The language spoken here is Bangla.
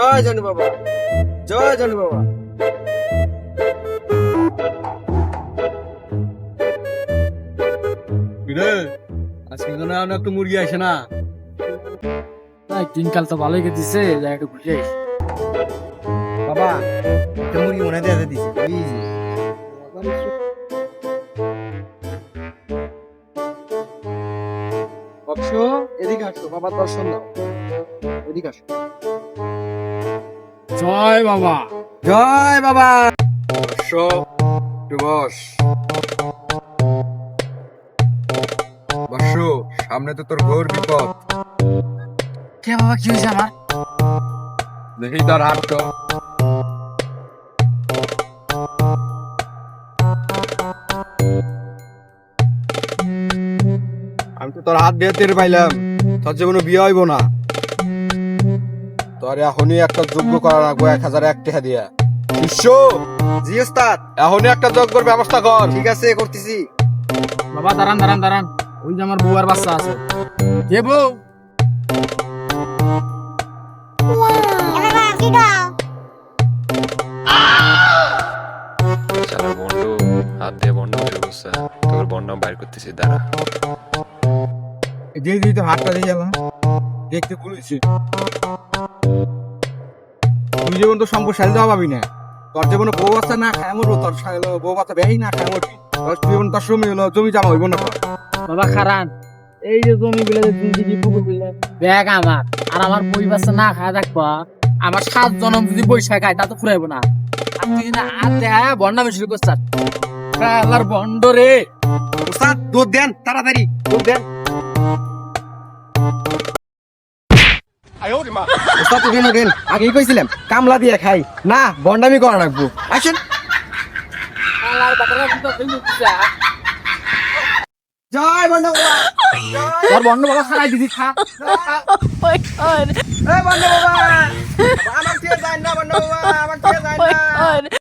জয় জানু বাবা। জয় জানু বাবা। রে আজকে তো না একটু মুরগি আসে না। তাই দিনকাল তো ভালোই ঘুরে। বাবা একটা মুরগি মনে দিয়ে দিছে এদিকে আসো দর্শন দাও। এদিকে আসো। জয় বাবা। জয় বাবা। বস সামনে তো তোর ঘোর বিপদ। কে বাবা কি হয়েছে আমার? দেখি তোর হাতটা আমি তো তোর হাত দিয়ে টের পাইলাম। তোর জীবনে বিয়ে হইব না। তোর এখনই একটা যোগ্য করা রাখব এক হাজার এক টাকা দিয়া। শিষ্য জি ওস্তাদ। এখনই একটা যোগ্যর ব্যবস্থা কর। ঠিক আছে করতেছি। বাবা দাঁড়ান দাঁড়ান দাঁড়ান। ওই যে আমার বউ আর বাচ্চা আছে। কে বউ! শালা বন্ড হাত দিয়ে বন্ড তোর বন্ড বাইর করতেছি দাঁড়া। দিয়ে দিই তো হাতটা দিয়ে যাব দেখতে বলেছি। তুই যেমন তো সম্পদ সাইল দেওয়া পাবি না। তোর যেমন বউ বাচ্চা না খায় মরবো। তোর বউ বাচ্চা বেহাই না খায় মরবি। তোর তুই যেমন তোর জমি হলো জমি জামা হইব না বাবা খারান। এই যে জমি গুলো যে তুমি দিদি পুকুরগুলো ব্যাগ আমার। আর আমার বই বাচ্চা না খায় দেখবা আমার সাত জনম যদি বৈশাখ খায় তা তো ফুরাইবো না। আর তুই না আর দেয়া বন্যা বেশি করছাস বন্ড রে। ওস্তাদ দুধ দেন তাড়াতাড়ি। দুধ দেন। ওস্তাদ উঠেন উঠেন আগেই কইছিলাম? কামলা দিয়ে খাই। না বন্ডামি করা রাখব আসেন জয় বন্ড তোর বন্ড দিদি খা। বন্ড বাবা! আমার ছেড়ে যায়